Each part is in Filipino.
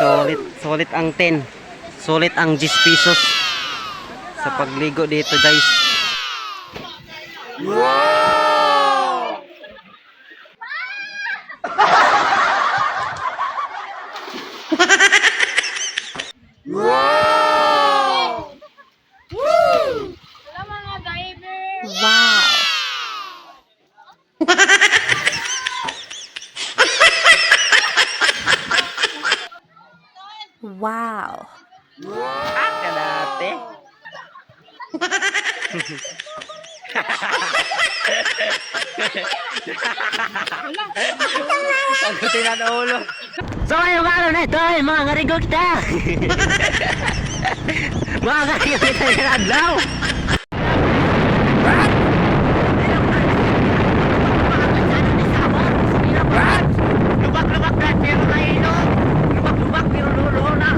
Sulit, sulit ang 10. Sulit ang 10 pesos. Sa pagligo dito guys. Wala mga diver. Wow. Wow. Ah, kadate. Sagutin na ulo. So ayun nga na ito ay mga ngarigo kita. mga ngarigo kita yung adlaw. Lubak-lubak na pero kayo Lubak-lubak pero lulo na.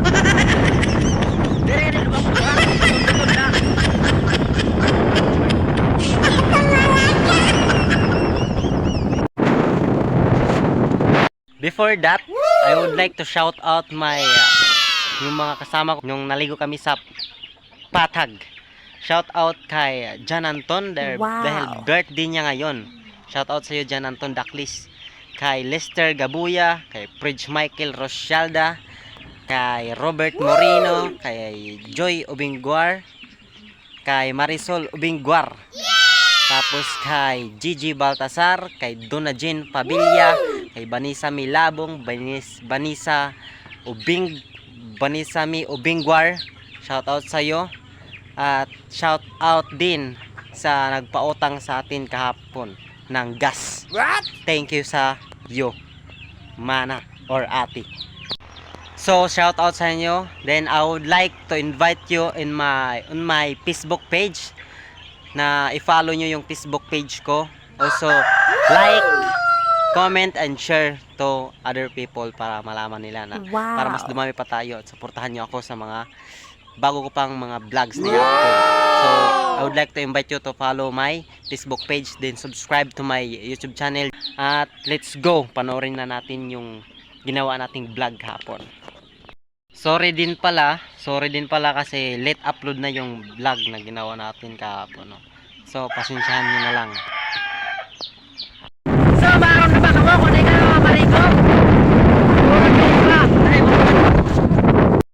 Dire lubak-lubak. Lubak na. Before that, I would like to shout out my uh, yung mga kasama ko nung naligo kami sa Patag. Shout out kay Jan Anton dahil, Wow. dahil birthday niya ngayon. Shout out sa iyo Jan Anton Daklis. Kay Lester Gabuya, kay Pridge Michael Rosialda, kay Robert Moreno, kay Joy Ubingguar, kay Marisol Ubingguar. Tapos kay Gigi Baltasar, kay Donna Jean Pabilla, kay Vanessa Milabong, Banis, Vanessa Ubing, Vanessa Mi Ubingguar. Shout out sa iyo. At shout out din sa nagpautang sa atin kahapon ng gas. What? Thank you sa iyo, mana or ate. So shout out sa inyo. Then I would like to invite you in my on my Facebook page na i-follow nyo yung Facebook page ko. Also, like, comment, and share to other people para malaman nila na Wow. para mas dumami pa tayo at supportahan nyo ako sa mga bago ko pang mga vlogs na i-upload. So, I would like to invite you to follow my Facebook page then subscribe to my YouTube channel at let's go panoorin na natin yung ginawa nating vlog hapon. Sorry din pala, sorry din pala kasi late upload na yung vlog na ginawa natin kahapon. No? So, pasensyahan nyo na lang. So, baron na ba kamo kung di ka na mapaligo? Buwan kayo ba? Ay, buwan.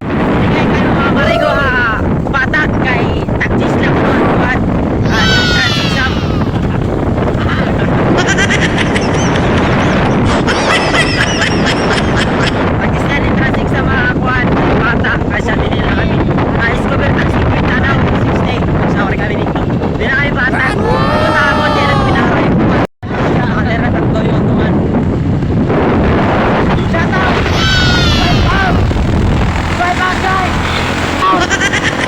Hindi kayo kayo mapaligo ha. Batak kay taktis lang mo. Buwan. Ah, yung transisam. Taktis na din transik sa mga kuwan. Bata, kasi din nila kami. Ah, discover na 50 na 6 day. Sa oras kami dito. Di na kami bata. Punta ako, di na pinakaroy. Nakalera tatlo yung tuman. Shut up! Swipe out! Swipe out, guys!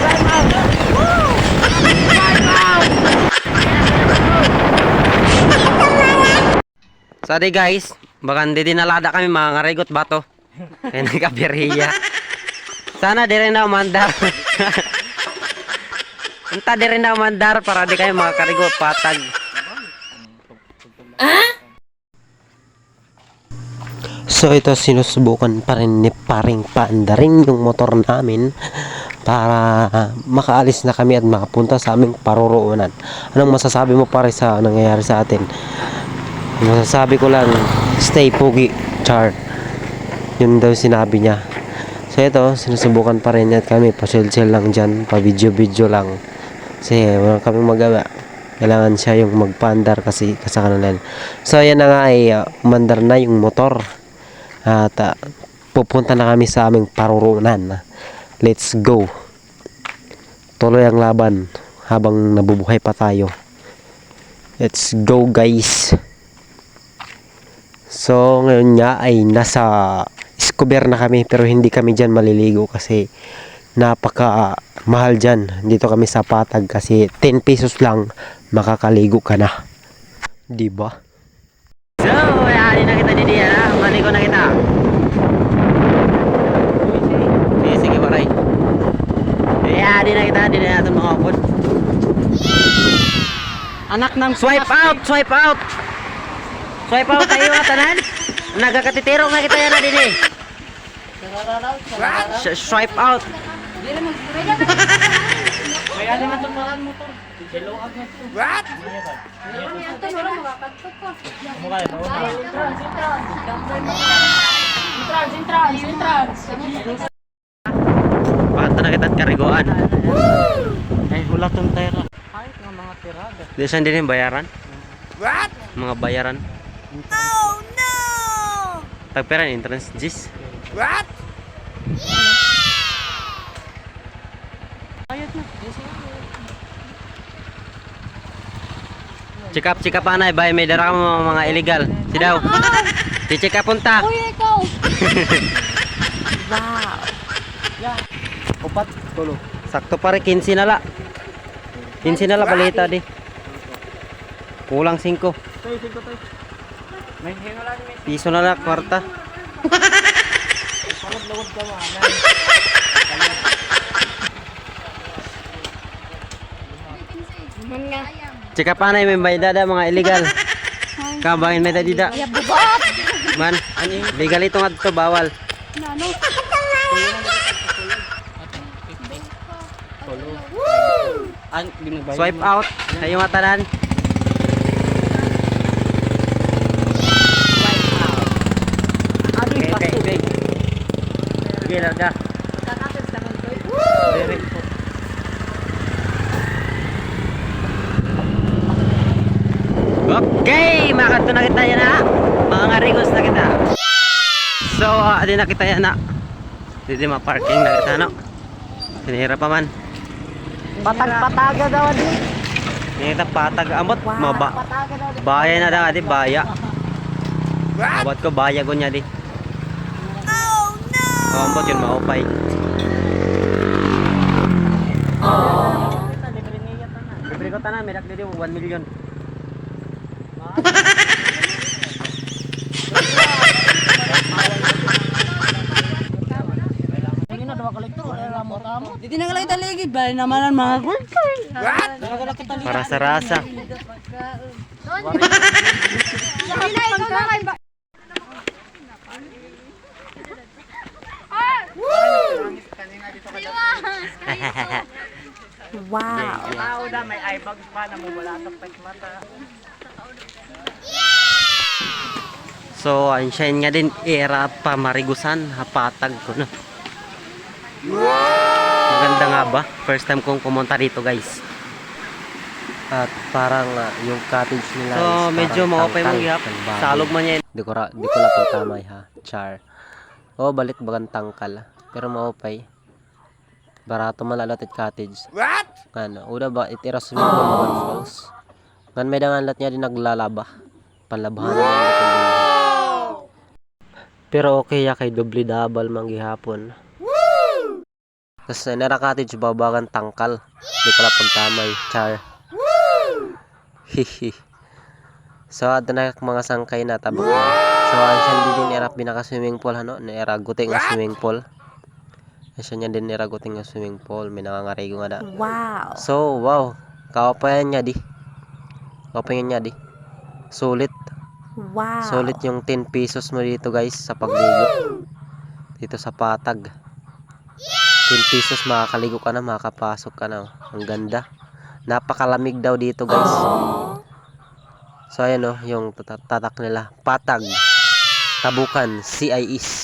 Swipe out! Woo! Swipe out! Sorry guys, baka hindi din nalada kami mga ngarigot bato. Kaya nagkabiriya. Sana di rin na umandar. Unta di rin na umandar para di kayo mga karigot patag. So ito sinusubukan pa rin ni paring paandarin yung motor namin para makaalis na kami at makapunta sa aming paroroonan. Anong masasabi mo pare sa nangyayari sa atin? Masasabi ko lang, stay pogi, char. Yun daw sinabi niya. So ito, sinusubukan pa rin at kami, pa-chill-chill lang dyan, pa-video-video lang. Kasi wala kaming magawa. Kailangan siya yung magpaandar kasi kasakanan. So yan na nga ay uh, umandar na yung motor. At uh, pupunta na kami sa aming paruroonan. Let's go. Tuloy ang laban habang nabubuhay pa tayo. Let's go guys. So ngayon nga ay nasa Escobar na kami pero hindi kami dyan maliligo kasi napaka ah, mahal dyan. Dito kami sa Patag kasi 10 pesos lang makakaligo ka na. Di ba? So, yari na kita di dia na. Maligo na kita. Sige, sige, baray. Yari na kita, di na natin makapod. Anak ng swipe out, swipe out. Swipe out tayo nga tanan. Nagakatitiro nga kita yan na din eh. Swipe out. Entrance, entrance, entrance. Pato na kitang kariguan. Ay, hula tong tira. Di saan din yung bayaran? What? Mga bayaran. Oh no! Tagperan entrance Gis. Check up, check up anay, bay may dara mo mga illegal. Si daw. Check up punta. Uy, ikaw! Upat, tulo. Sakto pare 15 na la. 15 na la balita di. Kulang 5. Piso na la kwarta. Chika pa na may baydada mga illegal. Kabangin may dida. Ya, bubat! Man, legal ito nga to bawal. Swipe out. Kayo nga tanan. Okay, okay, okay. Sige, larga. Direct po. Okay, makato na kita yan na. Mga rigos na kita. So, uh, di na kita yan na. Di ma-parking na kita, no? Sinira pa man. Patag-pataga daw di. Sinira patag. Amot, maba. Baya na daw, di baya. Abot ko, baya ko niya, di. Oh, no! Oh, ambot yun, maupay. Libre ko tanan, may dakli di 1 million. Dito na kalay taligid. Bali naman ang mga girlfriend. Para sa rasa. So, ang shine nga din, era pa marigusan, hapatag ko na. Maganda nga ba? First time kong pumunta dito guys. At parang ah, yung cottage nila So, is medyo parang maupay mong gihap. Salog man yan. Di ko, ra- di ko lang tamay ha. Char. Oo, balit bagang tangkal. Pero maupay. Barato malalot at cottage. What? Ano, una ba, itiras mo ko mga falls. Ngan may dangan lat niya din naglalaba. Panlabahan na latong Pero okay ya kay doble double mang gihapon. Kasi nara cottage babagan tangkal. Di ko lang pagtamay. Char. Hihi. So, ato na mga sangkay na tabok na. So, ang siya din era pinaka swimming pool ano, na era guting swimming pool. Siya niya din era guting nga swimming pool, may nangangarigo nga da. Wow. So, wow. Kawapayan niya di. Kawapayan niya di. Sulit. Wow. Sulit yung 10 pesos mo dito guys sa pagligo. Dito sa patag. 10 pesos makakaligo ka na, makakapasok ka na. Ang ganda. Napakalamig daw dito guys. So ayan o, yung tata- tatak nila. Patag. Tabukan. CIS.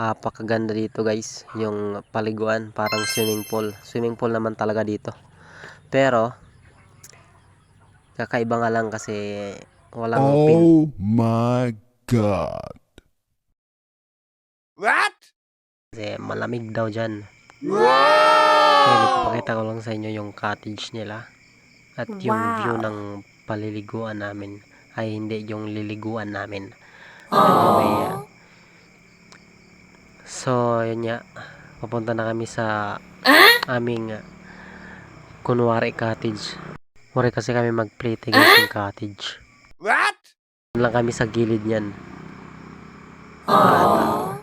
Napakaganda dito guys. Yung paliguan. Parang swimming pool. Swimming pool naman talaga dito. Pero, kakaiba nga lang kasi walang pin, Oh my god. Kasi malamig daw dyan. Kaya ipapakita ko lang sa inyo yung cottage nila. At yung view ng paliliguan namin. Ay hindi, yung liliguan namin. Anyway, ah, so yun nga. Papunta na kami sa aming ah, kunwari cottage. Kunwari kasi kami mag-play guys yung cottage. What? lang kami sa gilid niyan. Ah,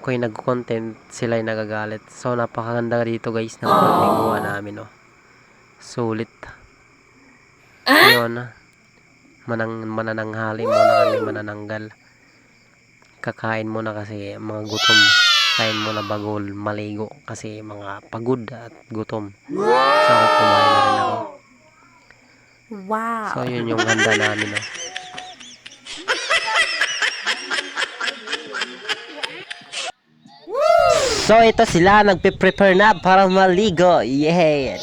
ako yung nag-content, sila yung nagagalit. So, napakaganda dito guys ng pagliguan namin, oh. Sulit. Yun, manang, manananghali muna kami manananggal. Kakain muna kasi mga gutom. Kain muna bago maligo kasi mga pagod at gutom. So kumain na rin ako. Wow. So yun yung handa namin. No? So ito sila nagpe-prepare na para maligo. Yeah.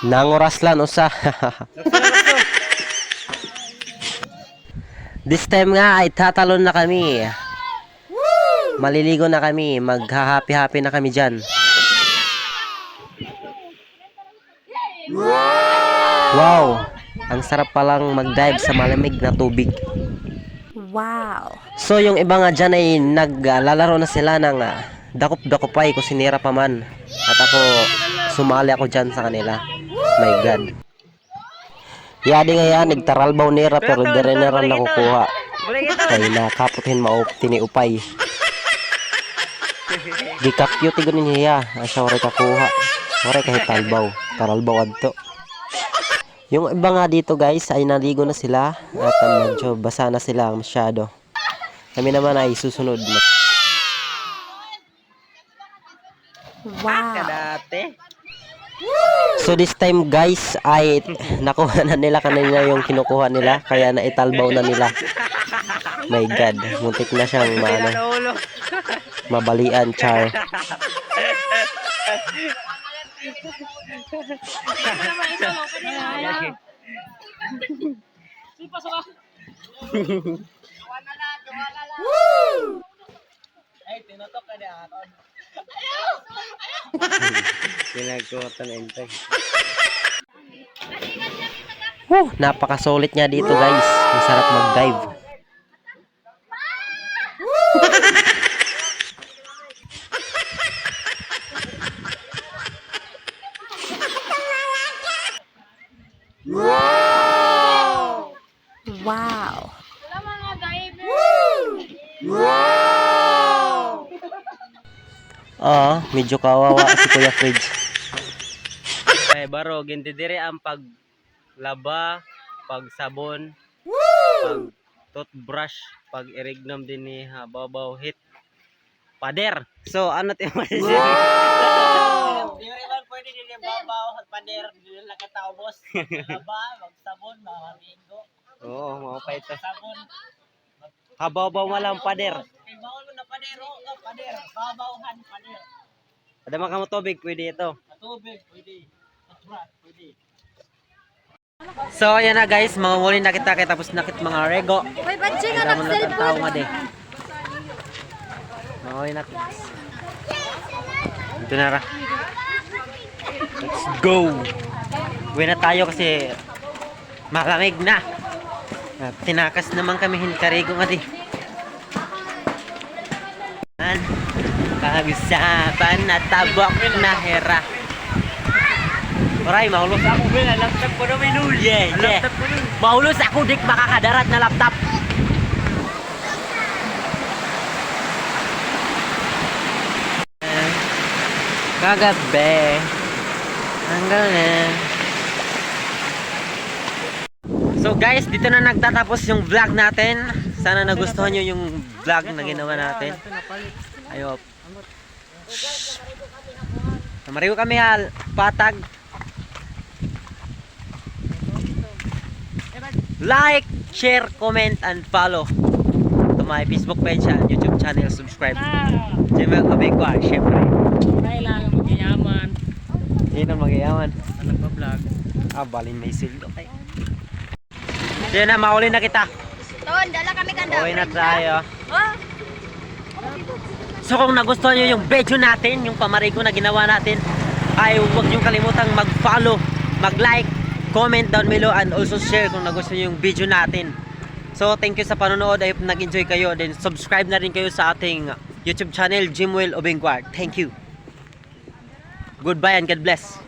Nangoras lang usa. This time nga ay tatalon na kami. Maliligo na kami. Magha-happy-happy na kami dyan. Wow! Ang sarap palang mag-dive sa malamig na tubig. Wow. So yung iba nga dyan ay naglalaro na sila ng ah, dakop-dakopay kung sinira pa man. At ako, sumali ako dyan sa kanila. My God. Yadi nga yan, nagtaralbaw nira pero dire na rin nakukuha. Kaya nakaputin mao tiniupay. Di kapyo ti ganin niya, asya wala kakuha. Wala kahit talbaw, taralbaw adto. Yung iba nga dito guys ay naligo na sila at ah, medyo basa na sila masyado. Kami naman ay susunod na. Wow. So this time guys ay nakuha na nila kanina yung kinukuha nila kaya naitalbaw na nila. My God, muntik na siyang maano, mabalian char. Pinagkutan ente. Woo, napakasulit niya dito guys. Masarap mag-dive. Oo, medyo kawawa si Kuya Fridge. Ay baro, ginti dire ang paglaba, pagsabon, pag toothbrush, pag irignom din ni hababaw hit. Pader. So ano ti mo siya? Yung ilan pwede din yung babaw at pader, katapos. Laba, magsabon, mamaringo. Oo, mo pa ito. Sabon. Hababaw mo lang pader. Kay bawal mo na pader, oh, oh, pader. Babawhan, pader. Ada ka mo tubig, pwede ito. Tubig, pwede. Toothbrush, pwede. So ayan na guys, mangunguli na kita kaya tapos nakit mga rego. Uy, ba't siya Ang na ng tao nga de. Mangunguli na kita. Ito na ra. Let's go! Uwi na tayo kasi malamig na. At tinakas naman kami hinkarigo nga di. Pag-usapan na tabok na hera. Oray, mahulos ako. Wala, laptop ko na minulye. Laptop ko Mahulos ako, dik makakadarat na laptop. Kagabi. Hanggang na. So guys, dito na nagtatapos yung vlog natin. Sana nagustuhan nyo yung vlog na ginawa natin. Ayop. Namariw kami hal, patag. Like, share, comment, and follow to my Facebook page and YouTube channel. Subscribe. Gmail Abekwa, syempre. Kailangan magyayaman. Hindi na magayaman. Anak pa vlog. Ah, balin may sildo kay. Diyan na, mauli na kita. Ton, dala kami kanda. Uwi na tayo. So kung nagustuhan nyo yung video natin, yung pamarigo na ginawa natin, ay huwag nyo kalimutang mag-follow, mag-like, comment down below, and also share kung nagustuhan nyo yung video natin. So thank you sa panonood. I hope nag-enjoy kayo. Then subscribe na rin kayo sa ating YouTube channel, Jimwell Obengwar. Thank you. Goodbye and God bless.